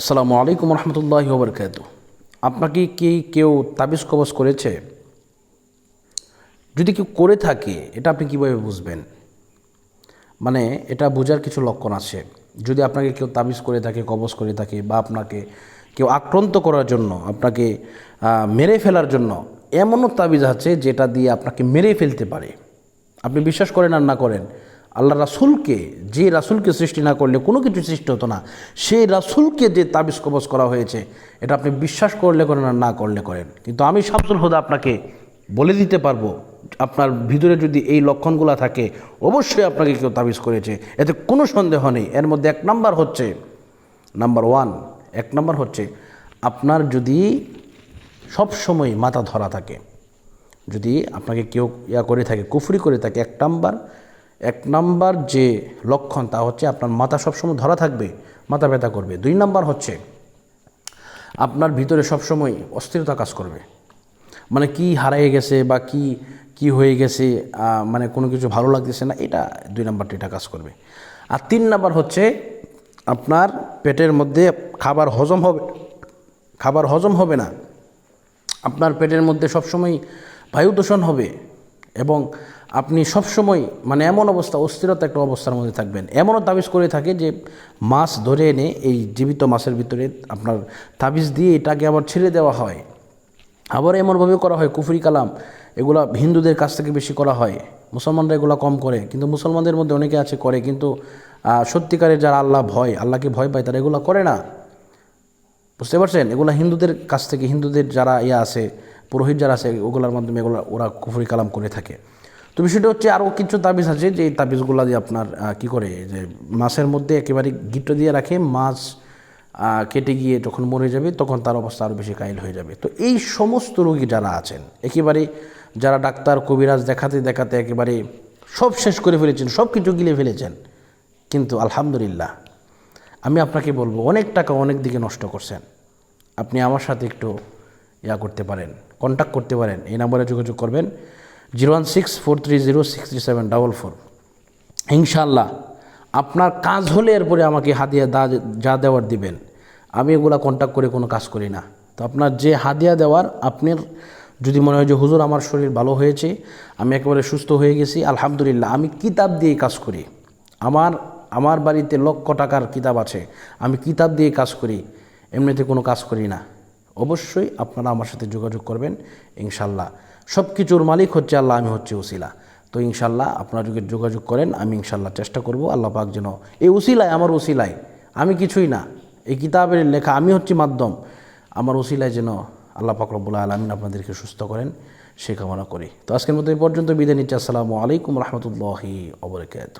আসসালামু আলাইকুম রহমতুল্লাহ বরকাত আপনাকে কি কেউ তাবিজ কবজ করেছে? যদি কেউ করে থাকে, এটা আপনি কীভাবে বুঝবেন? মানে এটা বোঝার কিছু লক্ষণ আছে। যদি আপনাকে কেউ তাবিজ করে থাকে, কবজ করে থাকে, বা আপনাকে কেউ আক্রান্ত করার জন্য, আপনাকে মেরে ফেলার জন্য এমনও তাবিজ আছে যেটা দিয়ে আপনাকে মেরে ফেলতে পারে। আপনি বিশ্বাস করেন আর না করেন আল্লাহ রাসুলকে, যে রাসুলকে সৃষ্টি না করলে কোনো কিছু সৃষ্টি হতো না, সেই রাসুলকে যে তাবিজ কবজ করা হয়েছে। এটা আপনি বিশ্বাস করলে করেন আর না করলে করেন। কিন্তু আমি শামসুল হুদা আপনাকে বলে দিতে পারব, আপনার ভিতরে যদি এই লক্ষণগুলো থাকে, অবশ্যই আপনাকে কেউ তাবিজ করেছে। এতে কোনো সন্দেহ নেই। এর মধ্যে এক নাম্বার হচ্ছে, নাম্বার ওয়ান, এক নাম্বার হচ্ছে, আপনার যদি সব সময় মাথা ধরা থাকে, যদি আপনাকে কেউ ইয়া করে থাকে, কুফরি করে থাকে, এক নাম্বার। এক নাম্বার যে লক্ষণ তা হচ্ছে আপনার মাথা সবসময় ধরা থাকবে, মাথা ব্যথা করবে। দুই নাম্বার হচ্ছে আপনার ভিতরে সবসময় অস্থিরতা কাজ করবে। মানে কি হারিয়ে গেছে বা কি কি হয়ে গেছে মানে কোনো কিছু ভালো লাগতেছে না, এটা দুই নাম্বারটা এটা কাজ করবে। আর তিন নাম্বার হচ্ছে আপনার পেটের মধ্যে খাবার হজম হবে, খাবার হজম হবে না। আপনার পেটের মধ্যে সবসময় বায়ু দূষণ হবে এবং আপনি সবসময় মানে এমন অবস্থা, অস্থিরতা একটা অবস্থার মধ্যে থাকবেন। এমনও তাবিজ করে থাকে যে, মাছ ধরে এনে এই জীবিত মাছের ভিতরে আপনার তাবিজ দিয়ে এটাকে আবার ছেড়ে দেওয়া হয়। আবার এমনভাবে করা হয়, কুফরি কালাম, এগুলা হিন্দুদের কাছ থেকে বেশি করা হয়। মুসলমানরা এগুলা কম করে, কিন্তু মুসলমানদের মধ্যে অনেকে আছে করে, কিন্তু সত্যিকারের যারা আল্লাহ ভয়, আল্লাহকে ভয় পায়, তারা এগুলা করে না। বুঝতে পারছেন? এগুলা হিন্দুদের কাছ থেকে, হিন্দুদের যারা ইয়ে আছে পুরোহিত যারা আছে, ওগুলোর মাধ্যমে এগুলো ওরা কুফরি কালাম করে থাকে। তো বিষয়টা হচ্ছে আরও কিছু তাবিজ আছে যে এই তাবিজগুলো দিয়ে আপনার কি করে, যে মাছের মধ্যে একেবারে গিট্ট দিয়ে রাখে, মাছ কেটে গিয়ে যখন মরে যাবে তখন তার অবস্থা আরও বেশি কাইল হয়ে যাবে। তো এই সমস্ত রোগী যারা আছেন, একেবারে যারা ডাক্তার, কবিরাজ দেখাতে দেখাতে একেবারে সব শেষ করে ফেলেছেন সব কিছু গিলে ফেলেছেন, কিন্তু আলহামদুলিল্লাহ, আমি আপনাকে বলব, অনেক টাকা অনেক দিকে নষ্ট করছেন। আপনি আমার সাথে একটু ইয়া করতে পারেন। কন্ট্যাক্ট করতে পারেন। এই নাম্বারে যোগাযোগ করবেন। Zero one six four three zero six three seven double four. ইনশাল্লাহ আপনার কাজ হলে এরপরে আমাকে হাদিয়া দা, যা দেওয়ার দিবেন। আমি এগুলা কন্ট্যাক্ট করে কোনো কাজ করি না। তো আপনার যে হাদিয়া দেওয়ার, আপনার যদি মনে হয় যে, হুজুর, আমার শরীর ভালো হয়েছে, আমি একেবারে সুস্থ হয়ে গেছি, আলহামদুলিল্লাহ, আমি কিতাব দিয়ে কাজ করি। আমার আমার বাড়িতে লক্ষ টাকার কিতাব আছে, আমি কিতাব দিয়ে কাজ করি, এমনিতে কোনো কাজ করি না। অবশ্যই আপনারা আমার সাথে যোগাযোগ করবেন, ইনশাল্লাহ। সব কিছুর মালিক হচ্ছে আল্লাহ, আমি হচ্ছে উসিলা তো ইনশাল্লাহ আপনারা যদি যোগাযোগ করেন, আমি ইনশাল্লাহ চেষ্টা করব আল্লাহ পাক যেন এই উসিলায় আমার উসিলায় আমি কিছুই না, এই কিতাবের লেখা আমি হচ্ছি মাধ্যম, আমার উসিলায় যেন আল্লাহ পাক রব্বুল আলমিন আপনাদেরকে সুস্থ করেন, সে কামনা করি। তো আজকের মতো এই পর্যন্ত বিদায় নিচ্ছি, আসসালামু আলাইকুম রহমতুল্লাহি অবরকাত